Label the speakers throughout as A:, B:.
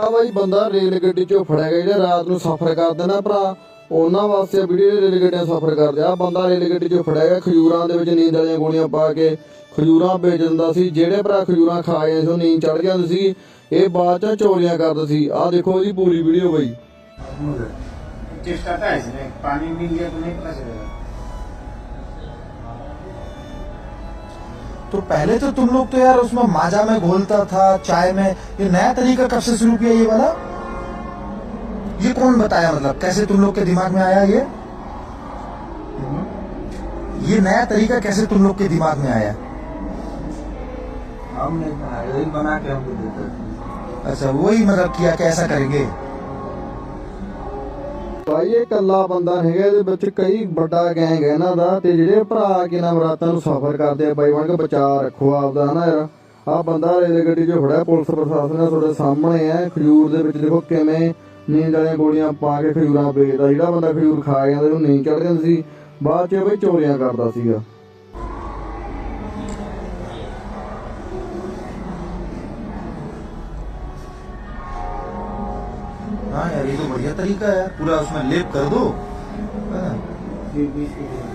A: ਆ ਬਾਈ ਬੰਦਾ ਰੇਲ ਗੱਡੀ ਚੋਂ ਫੜਿਆ ਗਿਆ, ਜਿਹੜਾ ਰਾਤ ਨੂੰ ਸਫ਼ਰ ਕਰਦਾ ਨਾ ਭਰਾ। ਉਹਨਾਂ ਵਾਸਤੇ ਵੀਡੀਓ ਰੇਲ ਗੱਡੀਆਂ ਸਫ਼ਰ ਕਰਦੇ ਆ। ਬੰਦਾ ਰੇਲ ਗੱਡੀ ਚੋਂ ਫੜਿਆ ਗਿਆ, ਖਜੂਰਾਂ ਦੇ ਵਿੱਚ ਨੀਂਦ ਵਾਲੀਆਂ ਗੋਲੀਆਂ ਪਾ ਕੇ ਖਜੂਰਾਂ ਵੇਚ ਦਿੰਦਾ ਸੀ। ਜਿਹੜੇ ਭਰਾ ਖਜੂਰਾਂ ਖਾ ਗਏ ਸੀ ਨੀਂਦ ਚੜ ਗਿਆ ਸੀ। ਇਹ ਬਾਅਦ ਚ ਚੋਰੀਆਂ ਕਰਦਾ ਸੀ। ਆ ਦੇਖੋ ਇਹਦੀ ਪੂਰੀ ਵੀਡੀਓ ਬਾਈ।
B: ਕਿਸ ਤਰ੍ਹਾਂ ਹੈ ਪਾਣੀ ਮਿਲ ਗਿਆ ਤਾਂ ਨਹੀਂ ਪਤਾ
C: तो पहले तो तुम लोग तो यार उसमें माजा में घोलता था चाय में। ये नया तरीका कब से शुरू किया ये वाला? ये कौन बताया मतलब? कैसे तुम लोग के दिमाग में आया ये? ये नया तरीका कैसे तुम लोग के दिमाग में आया?
B: हम नहीं बनाए यही बना के हमको देते
C: अच्छा वही मतलब किया कैसा करेंगे?
A: ਭਾਈ, ਇਹ ਇਕੱਲਾ ਬੰਦਾ ਹੈਗਾ, ਇਹਦੇ ਵਿੱਚ ਕਈ ਵੱਡਾ ਗੈਂਗ ਹੈ ਇਹਨਾਂ ਦਾ ਤੇ ਜਿਹੜੇ ਭਰਾ ਕਿ ਨਾਮ ਰਾਤਾਂ ਨੂੰ ਸਫ਼ਰ ਕਰਦੇ ਆ, ਬਾਈ ਬਣ ਕੇ ਬਚਾ ਰੱਖੋ ਆਪਦਾ, ਹਨਾ ਯਾਰ? ਆ ਬੰਦਾ ਰੇਲ ਗੱਡੀ 'ਚ ਫੜਿਆ, ਪੁਲਿਸ ਪ੍ਰਸ਼ਾਸਨ ਨੇ ਤੁਹਾਡੇ ਸਾਹਮਣੇ ਹੈ ਖਜੂਰ ਦੇ ਵਿੱਚ ਦੇਖੋ ਕਿਵੇਂ ਨੀਂਦ ਵਾਲੀਆਂ ਗੋਲੀਆਂ ਪਾ ਕੇ ਖਜੂਰਾਂ ਵੇਚਦਾ, ਜਿਹੜਾ ਬੰਦਾ ਖਜੂਰ ਖਾ ਜਾਂਦਾ ਉਹਨੂੰ ਨੀਂਦ ਚੜ ਜਾਂਦੀ ਸੀ, ਬਾਅਦ 'ਚ ਬਈ ਚੋਰੀਆਂ ਕਰਦਾ ਸੀਗਾ।
C: हाँ यार ये तो बढ़िया तरीका है पूरा उसमें लेप कर दो हाँ।
B: फिर बीस के दिन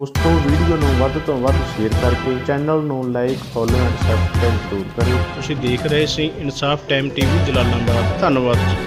D: ਉਸ ਤੋਂ ਵੀਡੀਓ ਨੂੰ ਵੱਧ ਤੋਂ ਵੱਧ ਸ਼ੇਅਰ ਕਰਕੇ ਚੈਨਲ ਨੂੰ ਲਾਈਕ ਫੋਲੋ ਐਂਡ ਸਬਸਕ੍ਰਾਈਬ ਜ਼ਰੂਰ ਕਰਿਓ
E: ਤੁਸੀਂ ਦੇਖ ਰਹੇ ਸੀ ਇਨਸਾਫ ਟਾਈਮ ਟੀਵੀ ਜਲਾਲਾਬਾਦ ਧੰਨਵਾਦ ਜੀ